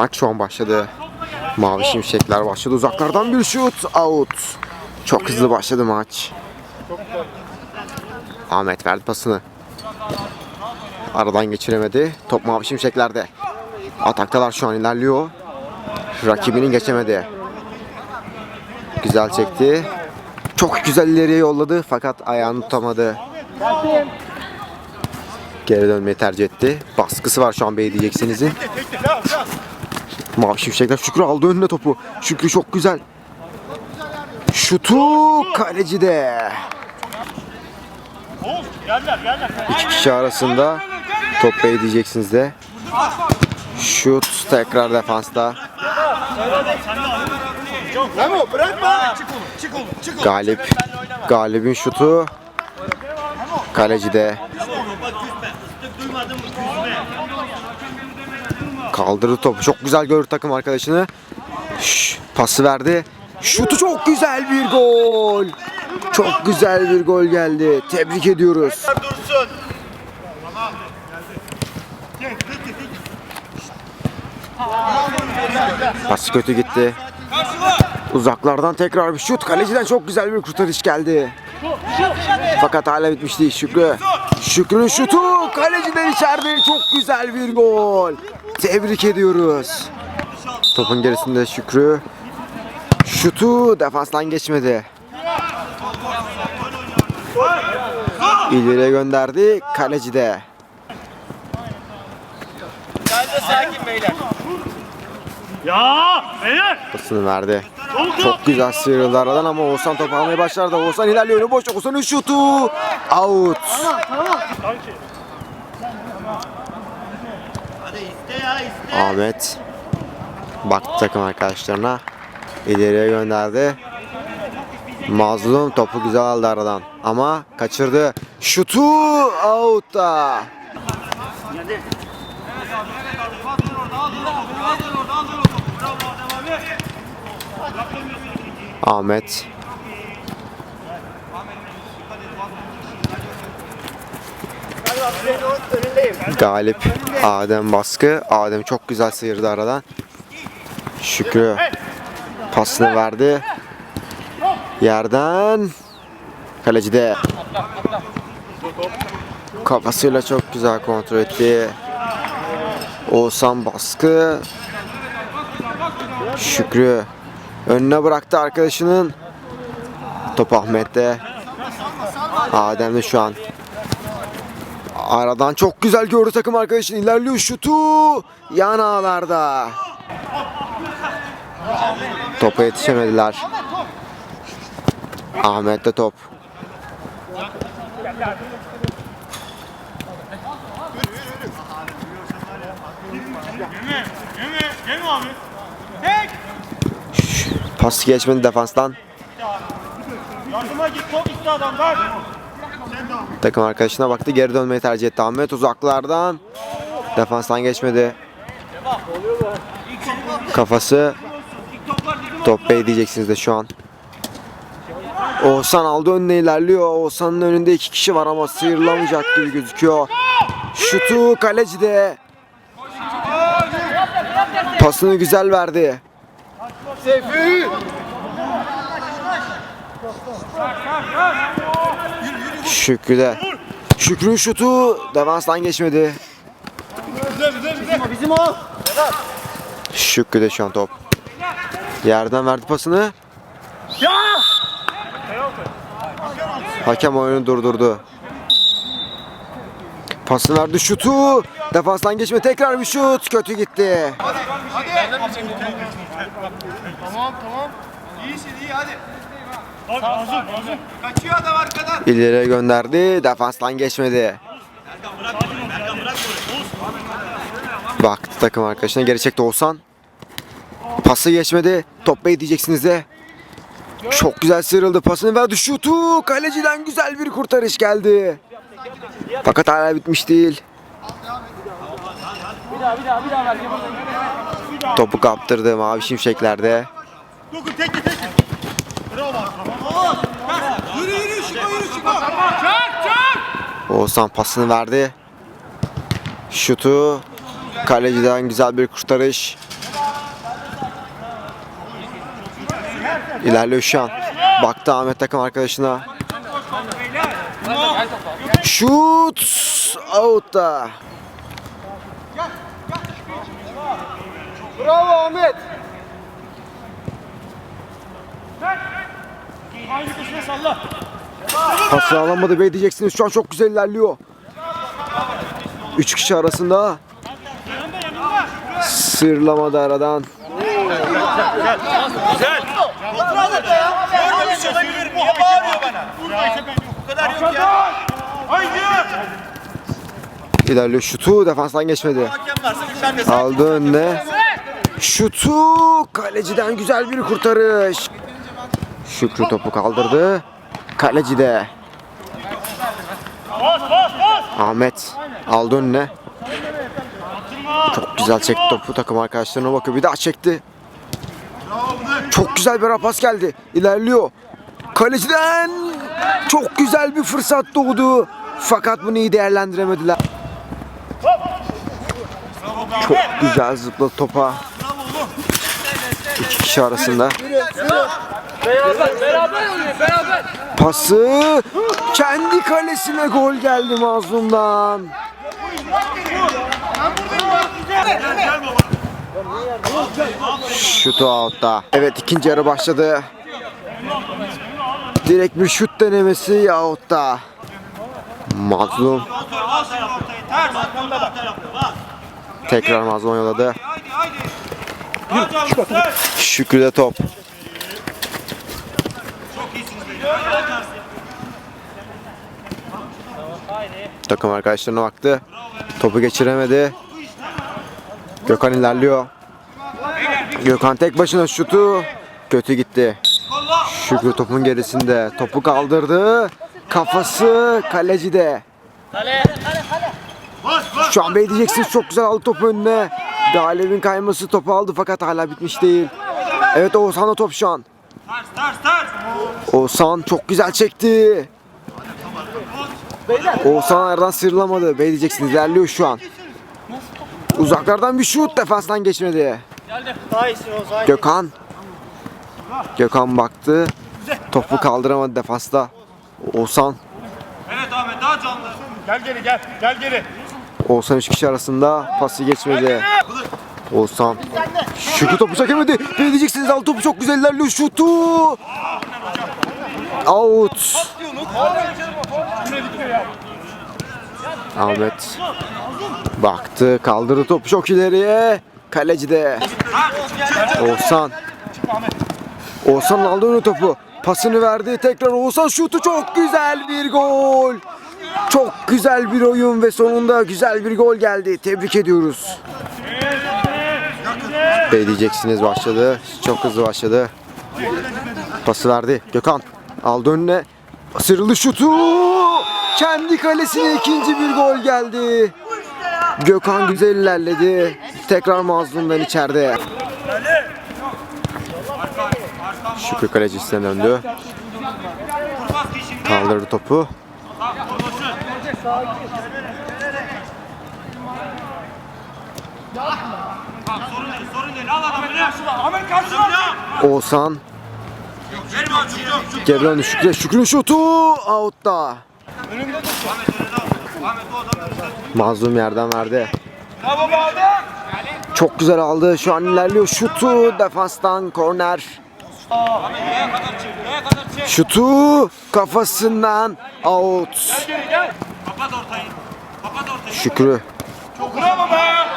Maç şu an başladı. Mavi şimşekler başladı. Uzaklardan bir şut. Out. Çok hızlı başladı maç. Ahmet verdi pasını. Aradan geçiremedi. Top mavi şimşeklerde. Ataktalar şu an ilerliyor. Rakibini geçemedi. Güzel çekti. Çok güzel ileriye yolladı fakat ayağını tutamadı. Geri dönmeyi tercih etti. Baskısı var şu an Bey diyeceksinizin. Mavi Şimşekler Şükrü aldı önüne topu. Şükrü çok güzel. Şutu kaleci de. İki kişi arasında top diyeceksiniz de. Şut tekrar defansta. Galip. Galip'in şutu. Kaleci de. Kaldırdı topu. Çok güzel görür takım arkadaşını. Şş, pası verdi. Şutu çok güzel bir gol. Çok güzel bir gol geldi. Tebrik ediyoruz. Dursun. Pası kötü gitti. Uzaklardan tekrar bir şut. Kaleciden çok güzel bir kurtarış geldi. Fakat hala bitmiş değil Şükrü. Şükrü'nün şutu kaleciden içeride çok güzel bir gol. Tebrik ediyoruz. Topun gerisinde Şükrü. Şutu defanstan geçmedi. İleriye gönderdi. Kaleci de. Sakin beyler. Ya beyler. Pasını verdi. Çok güzel sıyrıldı aradan ama Oğuzhan topu almaya başlardı. Oğuzhan ilerliyor. Boş. Oğuzhan'ın şutu. Out. Hadi Ahmet baktı takım arkadaşlarına. İleriye gönderdi. Mazlum topu güzel aldı aradan. Ama kaçırdı. Şutu out da. Ahmet Galip Adem baskı. Adem çok güzel sıyırdı aradan. Şükrü pasını verdi. Yerden kaleci de kafasıyla çok güzel kontrol etti. Oğuzhan baskı. Şükrü önüne bıraktı arkadaşının. Top Ahmet'te. Adem de şu an Aradan çok güzel gördü takım arkadaşın ilerliyor şutu yan ağlarda. Topa yetişemediler. Ahmet'te top. Pas geçmedi defanstan. Yardıma git top iste adam bak. Takım arkadaşına baktı geri dönmeyi tercih etti. Ahmet uzaklardan. Defanstan geçmedi. Kafası top bey diyeceksiniz de şu an. Oğuzhan aldı önüne ilerliyor. Oğuzhan'ın önünde iki kişi var ama sıyrılamayacak gibi gözüküyor. Şutu kaleci de. Pasını güzel verdi. Şükrü de. Şükrü'nün şutu defanstan geçmedi. Bizim o. Şükrü de şu an top. Yerden verdi pasını. Hakem oyunu durdurdu. Pasını verdi şutu. Defanstan geçme tekrar bir şut. Kötü gitti. Tamam tamam. İyisin iyi hadi. Kaçıyor adam arkadan. İleriye gönderdi. Defanstan geçmedi. Baktı takım arkadaşına geri çekti Oğuzhan. Pası geçmedi. Top bey diyeceksiniz de. Çok güzel sıyrıldı. Pasını verdi. Şutu. Kaleciden güzel bir kurtarış geldi. Fakat hala bitmiş değil. Topu kaptırdı mavi şimşeklerde. Dokun tek tek tek. Bravo. Yürü yürü Şiko yürü Şiko. Oğuzhan pasını verdi. Şutu Kaleciden güzel bir kurtarış. İlerliyor şu an. Baktı Ahmet takım arkadaşına. Şut! Out'ta. Bravo Ahmet. Pası alamadı be diyeceksiniz. Şu an çok güzel ilerliyor. Üç kişi arasında. Sırlamadı aradan. Ya. Haydi. İlerliyor şutu defanstan geçmedi. Aldı önüne. Şutu kaleciden güzel bir kurtarış. Şükrü topu kaldırdı. Kaleci de. Ahmet aldı önüne. Çok güzel çekti topu takım arkadaşlarına bakıyor. Bir daha çekti. Çok güzel bir ara pas geldi. İlerliyor. Kaleciden çok güzel bir fırsat doğdu. Fakat bunu iyi değerlendiremediler. Çok güzel zıpladı topa. İki kişi arasında. Pası kendi kalesine gol geldi Mazlum'dan. Şutu out'ta. Evet ikinci yarı başladı. Direkt bir şut denemesi. Mazlum. Bak tarafta. Bak. tekrar Mazlum yolladı. Şükrü'de top. Takım arkadaşlarına baktı. Topu geçiremedi. Gökhan ilerliyor. Gökhan tek başına şutu kötü gitti. Şükrü topun gerisinde. Topu kaldırdı. Kafası kalecide. Şu an bey diyeceksiniz çok güzel aldı topu önüne. Galibin kayması topu aldı fakat hala bitmiş değil. Evet Oğuzhan'da top şu an. Oğuzhan çok güzel çekti. Oğuzhan aradan sıyrılamadı. Bey diyeceksiniz ilerliyor şu an. Uzaklardan bir şut defanstan geçmedi. Gökhan. Gökhan baktı. Topu kaldıramadı defansta. Oğuzhan. Evet Ahmet daha canlı. Gel geri gel. Gel geri. Oğuzhan üç kişi arasında pası geçmedi. Oğuzhan. Şükrü topu çekemedi. Bey diyeceksiniz al topu çok güzel ilerliyor. Şutu. Out. Ahmet baktı kaldırdı topu çok ileriye kaleci de Oğuzhan Oğuzhan aldı önü topu pasını verdi tekrar Oğuzhan şutu çok güzel bir gol çok güzel bir oyun ve sonunda güzel bir gol geldi tebrik ediyoruz Bey diyeceksiniz başladı çok hızlı başladı pası verdi Gökhan aldı önüne Sıyrıldı şutu. Kendi kalesine ikinci bir gol geldi. Gökhan güzel ilerledi. Tekrar mazlumdan içeride. Şükrü kalecisine döndü. Bas ki Kaldırdı topu. Sorun değil. Oğuzhan yok. Şükrü. Şükrü'nün şutu out'ta. Mazlum yerden verdi. Çok güzel aldı. Şu an ilerliyor. Şutu defanstan korner. Şutu kafasından out. Şükrü.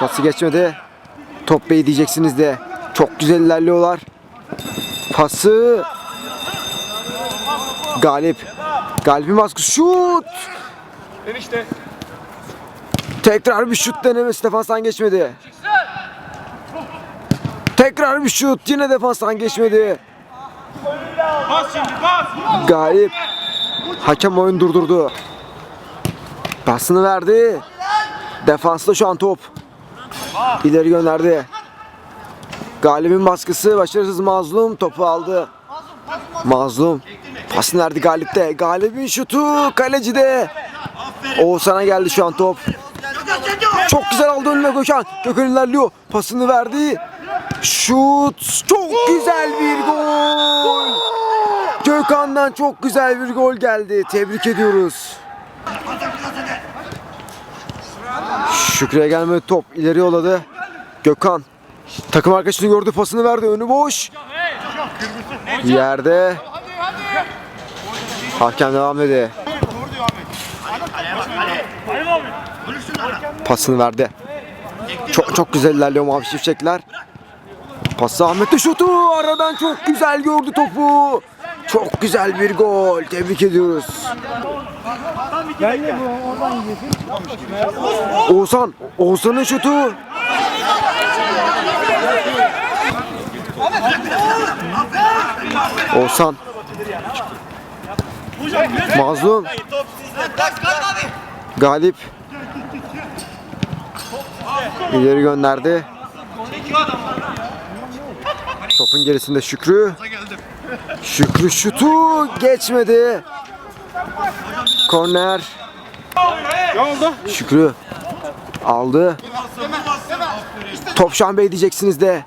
Pası geçmedi. Top bey diyeceksiniz de. Çok güzel ilerliyorlar. Pası. Galip. Galip'in baskısı. Şut. Enişte. Tekrar bir şut denemesi defanstan geçmedi. Tekrar bir şut yine defanstan geçmedi. Bas. Galip. Hakem oyun durdurdu. Pasını verdi. Defansta şu an top. İleri gönderdi. Galibin baskısı başarısız mazlum topu aldı. Mazlum. Pasını verdi Galip'te. Galibin şutu kalecide. Oğuzhan'a geldi şu an top. Çok güzel aldı önüne Gökhan. Gökhan ilerliyor. Pasını verdi. Şut. Çok güzel bir gol. Gökhan'dan çok güzel bir gol geldi. Tebrik ediyoruz. Şükrü'ye gelmedi top. İleri yolladı. Gökhan. Takım arkadaşını gördü. Pasını verdi. Önü boş. Yerde. Hakem devam dedi. Pasını verdi. Çok çok güzel ilerliyor Mavi Şimşekler. Pası Ahmet'te şutu aradan çok güzel gördü topu. Çok güzel bir gol. Tebrik ediyoruz. Oğuzhan, Oğuzhan'ın şutu. Oğuzhan. Mazlum. Galip. İleri gönderdi. Topun gerisinde Şükrü. Şükrü şutu geçmedi. Korner. Şükrü aldı. Top Şahan Bey diyeceksiniz de.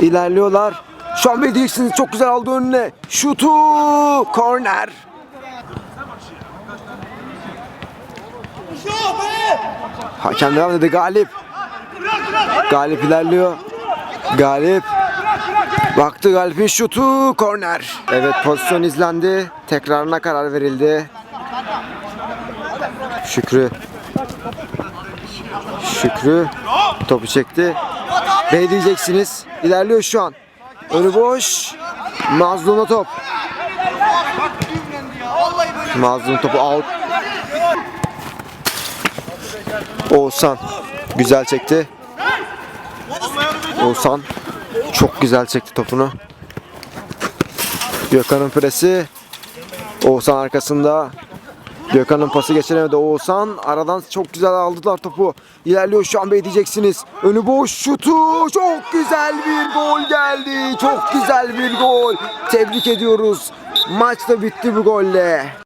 İlerliyorlar. Şahan Bey diyeceksiniz çok güzel aldı önüne. Şutu korner. Hakem devam dedi Galip. Galip ilerliyor. Galip. Baktı Galip'in şutu korner. Evet pozisyon izlendi. Tekrarına karar verildi. Şükrü. Şükrü topu çekti. Ne diyeceksiniz? İlerliyor şu an. Önü boş. Mazlum'a top. Mazlum topu out. Oğuzhan güzel çekti. Oğuzhan çok güzel çekti topunu. Gökhan'ın presi. Oğuzhan arkasında. Gökhan'ın pası geçiremedi Oğuzhan. Aradan çok güzel aldılar topu. İlerliyor şu an Bey diyeceksiniz. Önü boş şutu. Çok güzel bir gol geldi. Çok güzel bir gol. Tebrik ediyoruz. Maç da bitti bu golle.